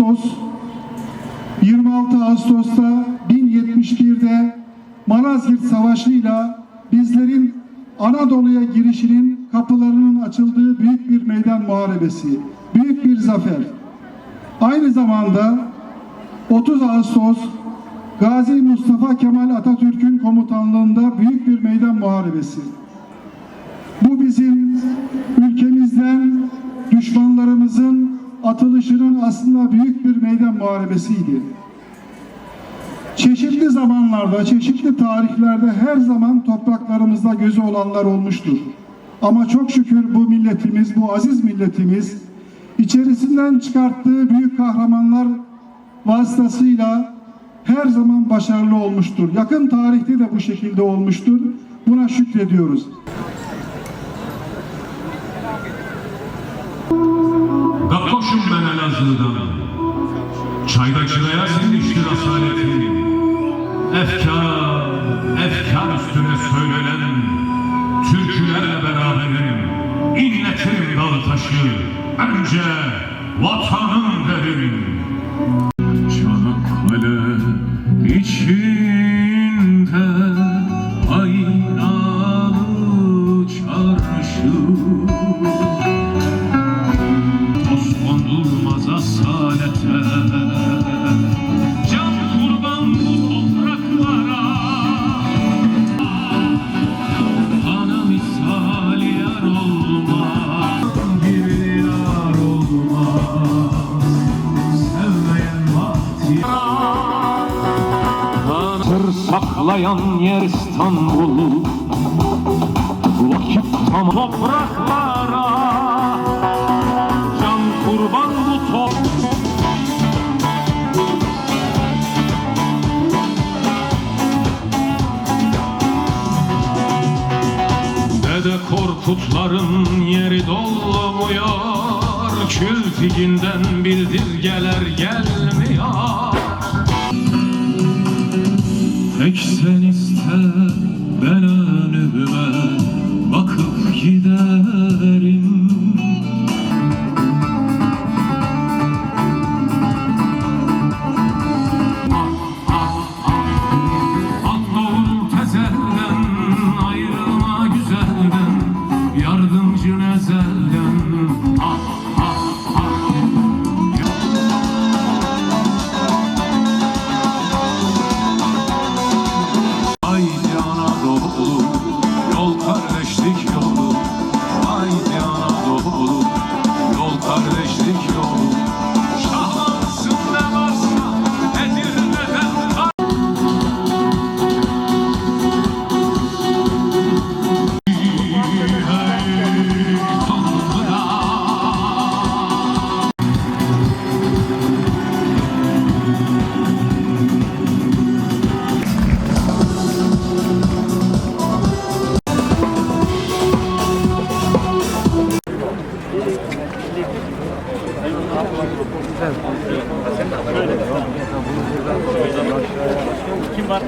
Ağustos 26 Ağustos'ta 1071'de Malazgirt Savaşı'yla bizlerin Anadolu'ya girişinin kapılarının açıldığı büyük bir meydan muharebesi, büyük bir zafer. Aynı zamanda 30 Ağustos Gazi Mustafa Kemal Atatürk'ün komutanlığında büyük bir meydan muharebesi. Bu bizim ülkemizden düşmanlarımızın atılışının aslında büyük bir meydan muharebesiydi. Çeşitli zamanlarda, çeşitli tarihlerde her zaman topraklarımızda gözü olanlar olmuştur. Ama çok şükür bu milletimiz, bu aziz milletimiz içerisinden çıkarttığı büyük kahramanlar vasıtasıyla her zaman başarılı olmuştur. Yakın tarihte de bu şekilde olmuştur. Buna şükrediyoruz. Koşun ben Elazığ'dan. Çayda çıraya sinmiştir asaletin Efkar, efkar üstüne söylenen Türkülerle beraberim. İnletirim dağı taşı. Önce vatanım derim saklayan yer İstanbul. Vakit tam topraklara Can kurban bu top. Dede Korkutların yeri dolmuyor. Kültiginden bildirgeler gelmiyor Tek sen iste ben önüme bakıp giderim. Yardımcın ezelden Ah ah ah ধন্যবাদ।